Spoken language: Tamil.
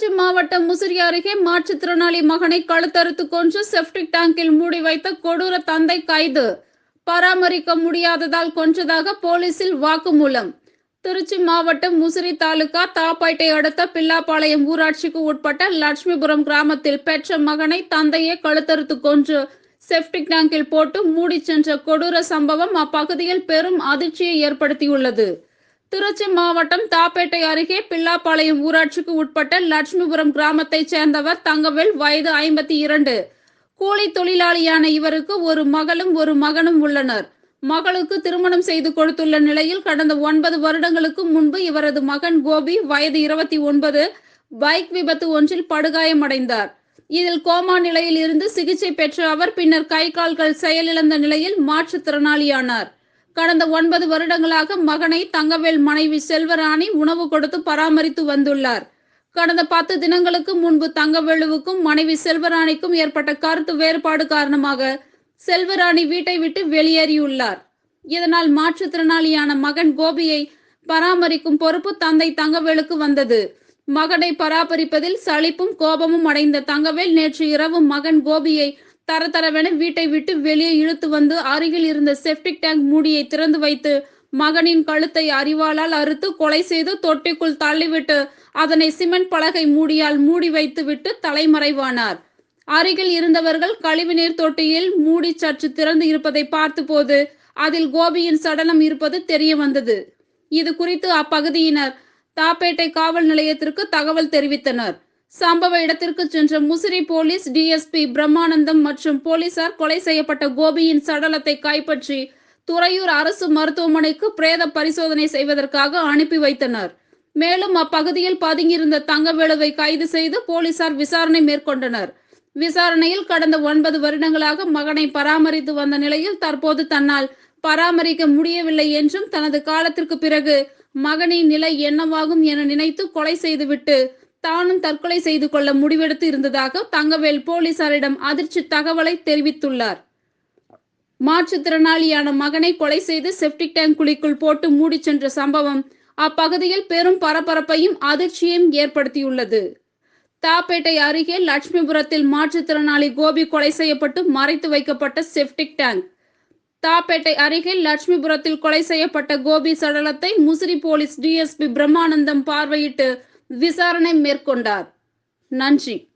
மாவட்டம் முசிறி அருகே மாற்றுத்திறனாளி மகனை கழுத்தறுத்து கொன்று செப்டிக் டேங்கில் மூடி வைத்த கொடூர தந்தை கைது. பராமரிக்க முடியாததால் கொன்றதாக போலீசில் வாக்குமூலம். திருச்சி மாவட்டம் முசிறி தாலுகா தாப்பாய்ட்டை அடுத்த பில்லாப்பாளையம் ஊராட்சிக்கு உட்பட்ட லட்சுமிபுரம் கிராமத்தில் பெற்ற மகனை தந்தையே கழுத்தறுத்து கொன்று செப்டிக் டேங்கில் போட்டு மூடி சென்ற கொடூர சம்பவம் அப்பகுதியில் பெரும் அதிர்ச்சியை ஏற்படுத்தியுள்ளது. திருச்சி மாவட்டம் தாப்பேட்டை அருகே பில்லாப்பாளையம் ஊராட்சிக்கு உட்பட்ட லட்சுமிபுரம் கிராமத்தைச் சேர்ந்தவர் தங்கவேல் வயது ஐம்பத்தி இரண்டு. கூலி தொழிலாளியான இவருக்கு ஒரு மகளும் ஒரு மகனும் உள்ளனர். மகளுக்கு திருமணம் செய்து கொடுத்துள்ள நிலையில் கடந்த ஒன்பது வருடங்களுக்கு முன்பு இவரது மகன் கோபி வயது இருபத்தி ஒன்பது பைக் விபத்து ஒன்றில் படுகாயமடைந்தார். இதில் கோமா நிலையில் இருந்து சிகிச்சை பெற்ற அவர் பின்னர் கை கால்கள் செயலிழந்த நிலையில் மாற்றுத்திறனாளியானார். கடந்த ஒன்பது வருடங்களாக மகனை தங்கவேல் மனைவி செல்வராணி உணவு கொடுத்து பராமரித்து வந்துள்ளார். கடந்த பத்து தினங்களுக்கு முன்பு தங்கவேலுவுக்கும் மனைவி செல்வராணிக்கும் ஏற்பட்ட கருத்து வேறுபாடு காரணமாக செல்வராணி வீட்டை விட்டு வெளியேறியுள்ளார். இதனால் மாற்றுத்திறனாளியான மகன் கோபியை பராமரிக்கும் பொறுப்பு தந்தை தங்கவேலுக்கு வந்தது. மகனை பராமரிப்பதில் சலிப்பும் கோபமும் அடைந்த தங்கவேல் நேற்று இரவு மகன் கோபியை தரதரவென வீட்டை விட்டு வெளியே இழுத்து வந்து அருகில் இருந்த செப்டிக் டேங்க் மூடியை திறந்து வைத்து மகனின் கழுத்தை அறிவாளால் அறுத்து கொலை செய்து தொட்டிக்குள் தள்ளிவிட்டு அதனை சிமெண்ட் பலகை மூடியால் மூடி வைத்து விட்டு தலைமறைவானார். அருகில் இருந்தவர்கள் கழிவுநீர் தொட்டியில் மூடி சற்று திறந்து இருப்பதை பார்த்தபோது அதில் கோபியின் சடலம் இருப்பது தெரிய வந்தது. இது குறித்து அப்பகுதியினர் தாப்பேட்டை காவல் நிலையத்திற்கு தகவல் தெரிவித்தனர். சம்பவ இடத்திற்கு சென்ற முசிறி போலீஸ் டிஎஸ்பி பிரம்மானந்தம் மற்றும் போலீசார் கொலை செய்யப்பட்ட கோபியின் சடலத்தை கைப்பற்றி துறையூர் அரசு மருத்துவமனைக்கு பிரேத பரிசோதனை செய்வதற்காக அனுப்பி வைத்தனர். மேலும் அப்பகுதியில் பதுங்கியிருந்த தங்கவேலுவை கைது செய்து போலீசார் விசாரணை மேற்கொண்டனர். விசாரணையில் கடந்த ஒன்பது வருடங்களாக மகனை பராமரித்து வந்த நிலையில் தற்போது தன்னால் பராமரிக்க முடியவில்லை என்றும் தனது காலத்திற்கு பிறகு மகனின் நிலை என்னவாகும் என நினைத்து கொலை செய்துவிட்டு தானும் தற்கொலை செய்து கொள்ள முடிவெடுத்து இருந்ததாக தங்கவேல் போலீசாரிடம் அதிர்ச்சி தகவலை தெரிவித்துள்ளார். மாற்றுத்திறனாளியான மகனை கொலை செய்து செப்டிக் டேங்க் குழிக்குள் போட்டு மூடி சென்ற சம்பவம் அப்பகுதியில் பெரும் பரபரப்பையும் அதிர்ச்சியையும் ஏற்படுத்தியுள்ளது. தாப்பேட்டை அருகே லட்சுமிபுரத்தில் மாற்றுத்திறனாளி கோபி கொலை செய்யப்பட்டு மறைத்து வைக்கப்பட்ட செப்டிக் டேங்க் தாப்பேட்டை அருகே லட்சுமிபுரத்தில் கொலை செய்யப்பட்ட கோபி சடலத்தை முசிறி போலீஸ் டிஎஸ்பி பிரம்மானந்தம் பார்வையிட்டு விசாரணை மேற்கொண்டார். நன்றி.